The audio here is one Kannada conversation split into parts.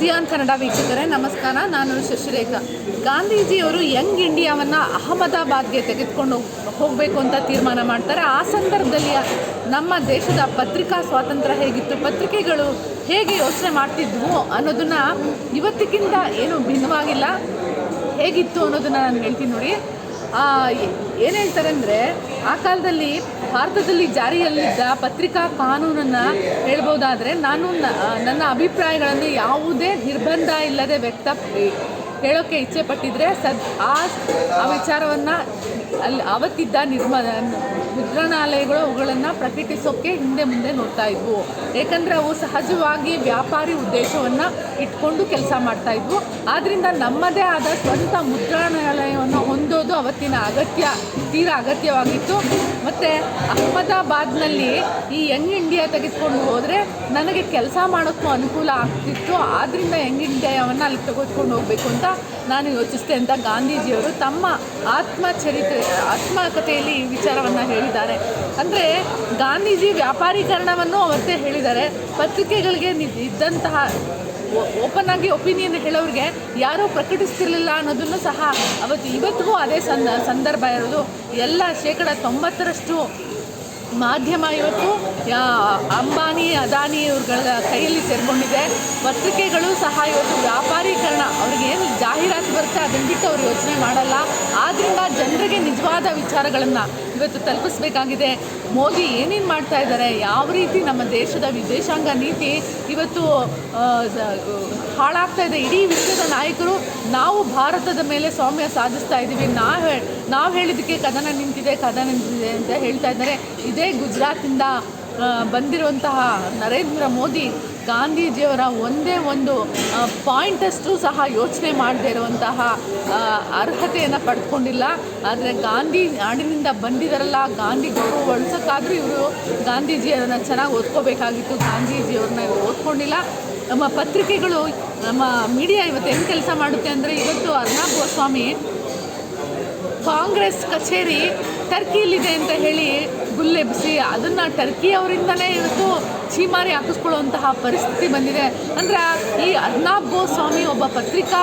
ಸಿಯಾನ್ ಕನ್ನಡ ವೀಕ್ಷಕರೇ, ನಮಸ್ಕಾರ. ನಾನು ಶಶಿರೇಖಾ. ಗಾಂಧೀಜಿಯವರು ಯಂಗ್ ಇಂಡಿಯಾವನ್ನು ಅಹಮದಾಬಾದ್ಗೆ ತೆಗೆದುಕೊಂಡು ಹೋಗಬೇಕು ಅಂತ ತೀರ್ಮಾನ ಮಾಡ್ತಾರೆ. ಆ ಸಂದರ್ಭದಲ್ಲಿ ನಮ್ಮ ದೇಶದ ಪತ್ರಿಕಾ ಸ್ವಾತಂತ್ರ್ಯ ಹೇಗಿತ್ತು, ಪತ್ರಿಕೆಗಳು ಹೇಗೆ ಯೋಚನೆ ಮಾಡ್ತಿದ್ವು ಅನ್ನೋದನ್ನು ಇವತ್ತಿಗಿಂತ ಏನು ಭಿನ್ನವಾಗಿಲ್ಲ. ಹೇಗಿತ್ತು ಅನ್ನೋದನ್ನು ನಾನು ಹೇಳ್ತೀನಿ ನೋಡಿ. ಏನು ಹೇಳ್ತಾರೆ ಅಂದರೆ ಆ ಕಾಲದಲ್ಲಿ ಭಾರತದಲ್ಲಿ ಜಾರಿಯಲ್ಲಿದ್ದ ಪತ್ರಿಕಾ ಕಾನೂನನ್ನು ಹೇಳ್ಬೋದಾದರೆ, ನಾನು ನನ್ನ ಅಭಿಪ್ರಾಯಗಳನ್ನು ಯಾವುದೇ ನಿರ್ಬಂಧ ಇಲ್ಲದೆ ವ್ಯಕ್ತ ಹೇಳೋಕ್ಕೆ ಇಚ್ಛೆ ಪಟ್ಟಿದ್ರೆ ಸದ್, ಆ ವಿಚಾರವನ್ನು ಅಲ್ಲಿ ಅವತ್ತಿದ್ದ ನಿರ್ಮ, ಮುದ್ರಣಾಲಯಗಳು ಅವುಗಳನ್ನು ಪ್ರಕಟಿಸೋಕ್ಕೆ ಹಿಂದೆ ಮುಂದೆ ನೋಡ್ತಾ ಇದ್ವು. ಏಕೆಂದರೆ ಅವು ಸಹಜವಾಗಿ ವ್ಯಾಪಾರಿ ಉದ್ದೇಶವನ್ನು ಇಟ್ಕೊಂಡು ಕೆಲಸ ಮಾಡ್ತಾ ಇದ್ವು. ಆದ್ದರಿಂದ ನಮ್ಮದೇ ಆದ ಸ್ವಂತ ಮುದ್ರಣಾಲಯವನ್ನು ಅವತ್ತಿನ ಅಗತ್ಯ, ತೀರಾ ಅಗತ್ಯವಾಗಿತ್ತು. ಮತ್ತು ಅಹಮದಾಬಾದ್ನಲ್ಲಿ ಈ ಯಂಗ್ ಇಂಡಿಯಾ ತೆಗೆದುಕೊಂಡು ಹೋದರೆ ನನಗೆ ಕೆಲಸ ಮಾಡೋಕ್ಕೂ ಅನುಕೂಲ ಆಗ್ತಿತ್ತು. ಆದ್ದರಿಂದ ಯಂಗ್ ಇಂಡಿಯಾವನ್ನು ಅಲ್ಲಿ ತೆಗೆದುಕೊಂಡು ಹೋಗಬೇಕು ಅಂತ ನಾನು ಯೋಚಿಸಿದೆ ಅಂತ ಗಾಂಧೀಜಿಯವರು ತಮ್ಮ ಆತ್ಮಚರಿತ್ರೆ, ಆತ್ಮಕಥೆಯಲ್ಲಿ ಈ ವಿಚಾರವನ್ನು ಹೇಳಿದ್ದಾರೆ. ಅಂದರೆ ಗಾಂಧೀಜಿ ವ್ಯಾಪಾರೀಕರಣವನ್ನು ಅವತ್ತೇ ಹೇಳಿದ್ದಾರೆ. ಪತ್ರಿಕೆಗಳಿಗೆ ಇದ್ದಂತಹ ಓಪನ್ ಆಗಿ ಒಪಿನಿಯನ್ ಹೇಳೋರಿಗೆ ಯಾರೂ ಪ್ರಕಟಿಸ್ತಿರ್ಲಿಲ್ಲ ಅನ್ನೋದನ್ನು ಸಹ ಅವತ್ತು ಇವತ್ತಿಗೂ ಅದೇ ಸಂದ, ಸಂದರ್ಭ ಇರೋದು. ಎಲ್ಲ ಶೇಕಡ ತೊಂಬತ್ತರಷ್ಟು ಮಾಧ್ಯಮ ಇವತ್ತು ಅಂಬಾನಿ, ಅದಾನಿ ಇವ್ರುಗಳ ಕೈಯಲ್ಲಿ ಸೇರಿಕೊಂಡಿದೆ. ಪತ್ರಿಕೆಗಳು ಸಹ ಇವತ್ತು ವ್ಯಾಪಾರೀಕರಣ ಅವ್ರಿಗೆ ಏನು ಜಾಹೀರಾತು ಬರುತ್ತೆ ಅದನ್ನು ಬಿಟ್ಟು ಅವ್ರು ಯೋಚನೆ ಮಾಡಲ್ಲ. ಆದ್ದರಿಂದ ಜನರಿಗೆ ನಿಜವಾದ ವಿಚಾರಗಳನ್ನು ಇವತ್ತು ತಲುಪಿಸ್ಬೇಕಾಗಿದೆ. ಮೋದಿ ಏನೇನು ಮಾಡ್ತಾ ಇದ್ದಾರೆ, ಯಾವ ರೀತಿ ನಮ್ಮ ದೇಶದ ವಿದೇಶಾಂಗ ನೀತಿ ಇವತ್ತು ಹಾಳಾಗ್ತಾ ಇದೆ, ಇಡೀ ವಿಶ್ವದ ನಾಯಕರು ನಾವು ಭಾರತದ ಮೇಲೆ ಸ್ವಾಮ್ಯ ಸಾಧಿಸ್ತಾ ಇದ್ದೀವಿ. ನಾವು ನಾವು ಹೇಳಿದ್ದಕ್ಕೆ ಕದನ ನಿಂತಿದೆ ಕದನ ನಿಂತಿದೆ ಅಂತ ಹೇಳ್ತಾ ಇದ್ದಾರೆ. ಇದೇ ಗುಜರಾತಿಂದ ಬಂದಿರುವಂತಹ ನರೇಂದ್ರ ಮೋದಿ ಗಾಂಧೀಜಿಯವರ ಒಂದೇ ಒಂದು ಪಾಯಿಂಟಷ್ಟು ಸಹ ಯೋಚನೆ ಮಾಡದೇ ಇರುವಂತಹ ಅರ್ಹತೆಯನ್ನು ಪಡ್ಕೊಂಡಿಲ್ಲ. ಆದರೆ ಗಾಂಧಿ ನಾಡಿನಿಂದ ಬಂದಿದ್ದಾರಲ್ಲ ಗಾಂಧಿ ಗೌರವ ಬಳಸೋಕ್ಕಾದರೂ ಇವರು ಗಾಂಧೀಜಿಯವರನ್ನ ಚೆನ್ನಾಗಿ ಓದ್ಕೋಬೇಕಾಗಿತ್ತು. ಗಾಂಧೀಜಿಯವ್ರನ್ನ ಇವರು ಓದ್ಕೊಂಡಿಲ್ಲ. ನಮ್ಮ ಪತ್ರಿಕೆಗಳು, ನಮ್ಮ ಮೀಡಿಯಾ ಇವತ್ತು ಏನು ಕೆಲಸ ಮಾಡುತ್ತೆ ಅಂದರೆ ಇವತ್ತು ಅರ್ನಾಬ್ ಗೋಸ್ವಾಮಿ ಕಾಂಗ್ರೆಸ್ ಕಚೇರಿ ಟರ್ಕಿಯಲ್ಲಿದೆ ಅಂತ ಹೇಳಿ ಗುಲ್ಲೆಬ್ಬಿಸಿ ಅದನ್ನು ಟರ್ಕಿಯವರಿಂದಲೇ ಇವತ್ತು ಚೀಮಾರಿ ಹಾಕಿಸ್ಕೊಳ್ಳುವಂತಹ ಪರಿಸ್ಥಿತಿ ಬಂದಿದೆ. ಅಂದ್ರೆ ಈ ಅರ್ನಾಬ್ ಗೋಸ್ವಾಮಿ ಒಬ್ಬ ಪತ್ರಿಕಾ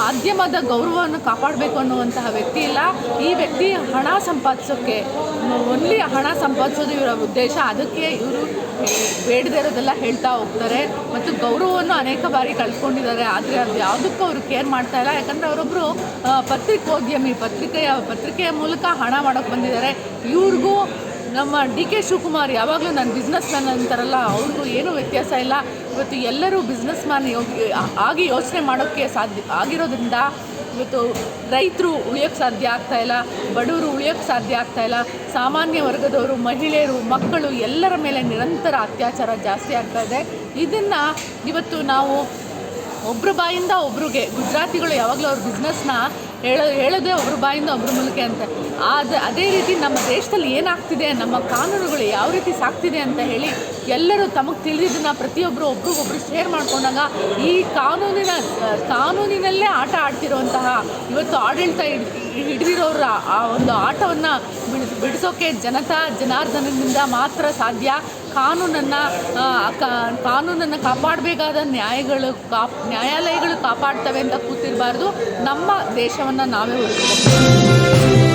ಮಾಧ್ಯಮದ ಗೌರವವನ್ನು ಕಾಪಾಡಬೇಕು ಅನ್ನುವಂತಹ ವ್ಯಕ್ತಿ ಇಲ್ಲ. ಈ ವ್ಯಕ್ತಿ ಹಣ ಸಂಪಾದಿಸೋಕ್ಕೆ ಒನ್ಲಿ ಹಣ ಸಂಪಾದಿಸೋದು ಇವರ ಉದ್ದೇಶ. ಅದಕ್ಕೆ ಇವರು ಬೇಡದೇ ಇರೋದೆಲ್ಲ ಹೇಳ್ತಾ ಹೋಗ್ತಾರೆ. ಮತ್ತು ಗೌರವವನ್ನು ಅನೇಕ ಬಾರಿ ಕಳ್ಕೊಂಡಿದ್ದಾರೆ. ಆದರೆ ಅದು ಯಾವುದಕ್ಕೂ ಅವರು ಕೇರ್ ಮಾಡ್ತಾ ಇಲ್ಲ. ಯಾಕಂದರೆ ಅವರೊಬ್ಬರು ಪತ್ರಿಕೋದ್ಯಮಿ, ಪತ್ರಿಕೆಯ ಪತ್ರಿಕೆಯ ಮೂಲಕ ಹಣ ಮಾಡೋಕ್ಕೆ ಬಂದಿದ್ದಾರೆ. ಇವ್ರಿಗೂ ನಮ್ಮ ಡಿ ಕೆ ಶಿವಕುಮಾರ್ ಯಾವಾಗಲೂ ನಾನು ಬಿಸ್ನೆಸ್ ಮ್ಯಾನ್ ಅಂತಾರಲ್ಲ, ಅವ್ರಿಗೂ ಏನೂ ವ್ಯತ್ಯಾಸ ಇಲ್ಲ. ಇವತ್ತು ಎಲ್ಲರೂ ಬಿಸ್ನೆಸ್ ಮ್ಯಾನ್ ಆಗಿ ಯೋಚನೆ ಮಾಡೋಕ್ಕೆ ಸಾಧ್ಯ, ಆಗಿರೋದ್ರಿಂದ ಇವತ್ತು ರೈತರು ಉಳಿಯೋಕ್ಕೆ ಸಾಧ್ಯ ಆಗ್ತಾ ಇಲ್ಲ, ಬಡವರು ಉಳಿಯೋಕ್ಕೆ ಸಾಧ್ಯ ಆಗ್ತಾ ಇಲ್ಲ. ಸಾಮಾನ್ಯ ವರ್ಗದವರು, ಮಹಿಳೆಯರು, ಮಕ್ಕಳು ಎಲ್ಲರ ಮೇಲೆ ನಿರಂತರ ಅತ್ಯಾಚಾರ ಜಾಸ್ತಿ ಆಗ್ತಾ ಇದೆ. ಇದನ್ನು ಇವತ್ತು ನಾವು ಒಬ್ಬರು ಬಾಯಿಂದ ಒಬ್ರಿಗೆ, ಗುಜರಾತಿಗಳು ಯಾವಾಗಲೂ ಅವ್ರ ಬಿಸ್ನೆಸ್ನ ಹೇಳೋ, ಹೇಳೋದೇ ಒಬ್ಬರ ಬಾಯಿಂದ ಒಬ್ಬರ ಮೂಲಕ ಅಂತ. ಆದ, ಅದೇ ರೀತಿ ನಮ್ಮ ದೇಶದಲ್ಲಿ ಏನಾಗ್ತಿದೆ, ನಮ್ಮ ಕಾನೂನುಗಳು ಯಾವ ರೀತಿ ಸಾಕ್ತಿದೆ ಅಂತ ಹೇಳಿ ಎಲ್ಲರೂ ತಮಗೆ ತಿಳಿದಿದ್ದನ್ನು ಪ್ರತಿಯೊಬ್ಬರು ಒಬ್ರಿಗೊಬ್ರು ಶೇರ್ ಮಾಡ್ಕೊಂಡಾಗ ಈ ಕಾನೂನಿನ, ಕಾನೂನಿನಲ್ಲೇ ಆಟ ಆಡ್ತಿರುವಂತಹ ಇವತ್ತು ಆಡಳಿತ ಹಿಡ್- ಹಿಡಿದಿರೋರ ಆ ಒಂದು ಆಟವನ್ನು ಬಿಡಿಸೋಕೆ ಜನತಾ, ಜನಾರ್ದನದಿಂದ ಮಾತ್ರ ಸಾಧ್ಯ. ಕಾನೂನನ್ನು ಕಾನೂನನ್ನು ಕಾಪಾಡಬೇಕಾದ ನ್ಯಾಯಗಳು ಕಾಪ್ ನ್ಯಾಯಾಲಯಗಳು ಕಾಪಾಡ್ತವೆ ಅಂತ ಕೂತಿರಬಾರ್ದು. ನಮ್ಮ ದೇಶವನ್ನು ನಾವೇ ಉಳಿಸಬೇಕು